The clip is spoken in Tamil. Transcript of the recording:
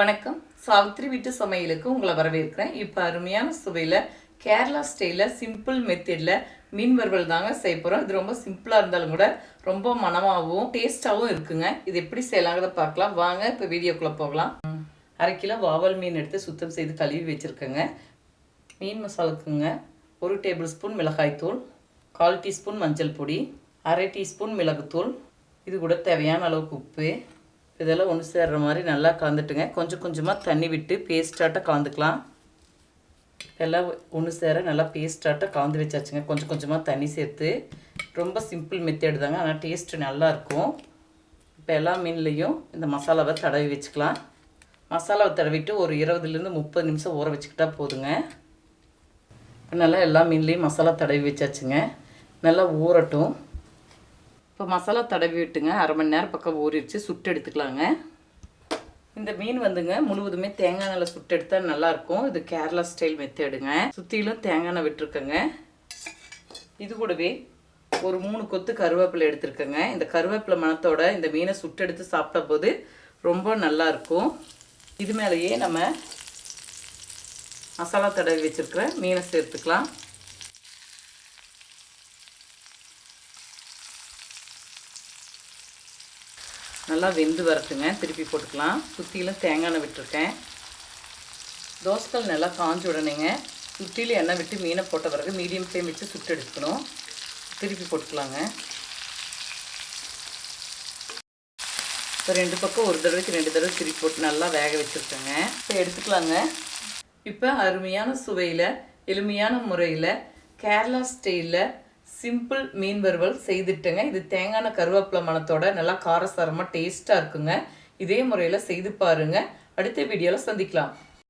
வணக்கம். சாவித்ரி வீட்டு சமையலுக்கு உங்களை வரவேற்கிறேன். இப்போ அருமையான சுவையில் கேரளா ஸ்டைலில் சிம்பிள் மெத்தடில் மீன் வறுவல் தாங்க செய்ய போகிறோம் இது ரொம்ப சிம்பிளாக இருந்தாலும் கூட ரொம்ப மனமாகவும் டேஸ்ட்டாகவும் இருக்குங்க. இது எப்படி செய்யலாங்கிறத பார்க்கலாம். வாங்க இப்போ வீடியோக்குள்ளே போகலாம். அரை கிலோ வாவல் மீன் எடுத்து சுத்தம் செய்து கழுவி வச்சுருக்கேங்க. மீன் மசாலாக்குங்க. ஒரு டேபிள் ஸ்பூன் மிளகாய்த்தூள் கால் டீஸ்பூன் மஞ்சள் பொடி அரை டீஸ்பூன் மிளகுத்தூள். இது கூட தேவையான அளவுக்கு உப்பு. இதெல்லாம் ஒன்று சேர்ற மாதிரி நல்லா கலந்துட்டுங்க. கொஞ்சம் கொஞ்சமாக தண்ணி விட்டு பேஸ்டாட்டாக கலந்துக்கலாம். எல்லாம் ஒன்று சேர நல்லா பேஸ்டாட்டாக கலந்து வச்சாச்சுங்க. கொஞ்சம் கொஞ்சமாக தண்ணி சேர்த்து. ரொம்ப சிம்பிள் மெத்தேடு தாங்க. ஆனால் டேஸ்ட்டு நல்லாயிருக்கும் இப்போ எல்லா மீன்லேயும் இந்த மசாலாவை தடவி வச்சுக்கலாம். மசாலாவை தடவிட்டு ஒரு இருபதுலேருந்து முப்பது நிமிஷம் ஊற வச்சுக்கிட்டா போதுங்க. இப்போ நல்லா எல்லா மீன்லேயும் மசாலா தடவி வச்சாச்சுங்க. நல்லா ஊறட்டும். இப்போ மசாலா தடவி விட்டுங்க. அரை மணி நேரம் பக்கம் ஊறிடுச்சு. சுட்டு எடுத்துக்கலாங்க. இந்த மீன் வந்துங்க முழுவதுமே தேங்காய் நல்லா சுட்டு எடுத்தால் நல்லாயிருக்கும். இது கேரளா ஸ்டைல் மெத்தேடுங்க. சுற்றிலும் தேங்காய் எண்ணெய் விட்டுருக்கேங்க. இது கூடவே ஒரு மூணு கொத்து கருவேப்பிலை எடுத்துருக்கேங்க. இந்த கருவேப்பிலை மணத்தோட இந்த மீனை சுட்டு எடுத்து சாப்பிட்ட போது ரொம்ப நல்லா இருக்கும் இது மேலேயே நம்ம மசாலா தடவி வச்சுருக்கிற மீனை சேர்த்துக்கலாம். நல்லா வெந்து வரட்டுங்க. திருப்பி போட்டுக்கலாம். சுற்றிலும் தேங்காய் எண்ணெய் விட்டுருக்கேன். தோசைக்கல் நல்லா காஞ்ச உடனேங்க சுற்றிலும் எண்ணெய் விட்டு மீனை போட்ட பிறகு மீடியம் ஃப்ளேம் விட்டு சுட்டு எடுத்துக்கணும். திருப்பி போட்டுக்கலாங்க. இப்போ ரெண்டு பக்கம் ஒரு தடவைக்கு ரெண்டு தடவை திருப்பி போட்டு நல்லா வேக வச்சுருக்கேங்க. இப்போ எடுத்துக்கலாங்க. இப்போ அருமையான சுவையில் எளிமையான முறையில் கேரளா ஸ்டைலில் சிம்பிள் மீன் வறுவல் செய்துட்டேங்க. இது தேங்காய் கருவேப்பிலை மணத்தோட நல்லா காரசாரமாக டேஸ்ட்டாக இருக்குங்க. இதே முறையில் செய்து பாருங்க. அடுத்த வீடியோவில் சந்திக்கலாம்.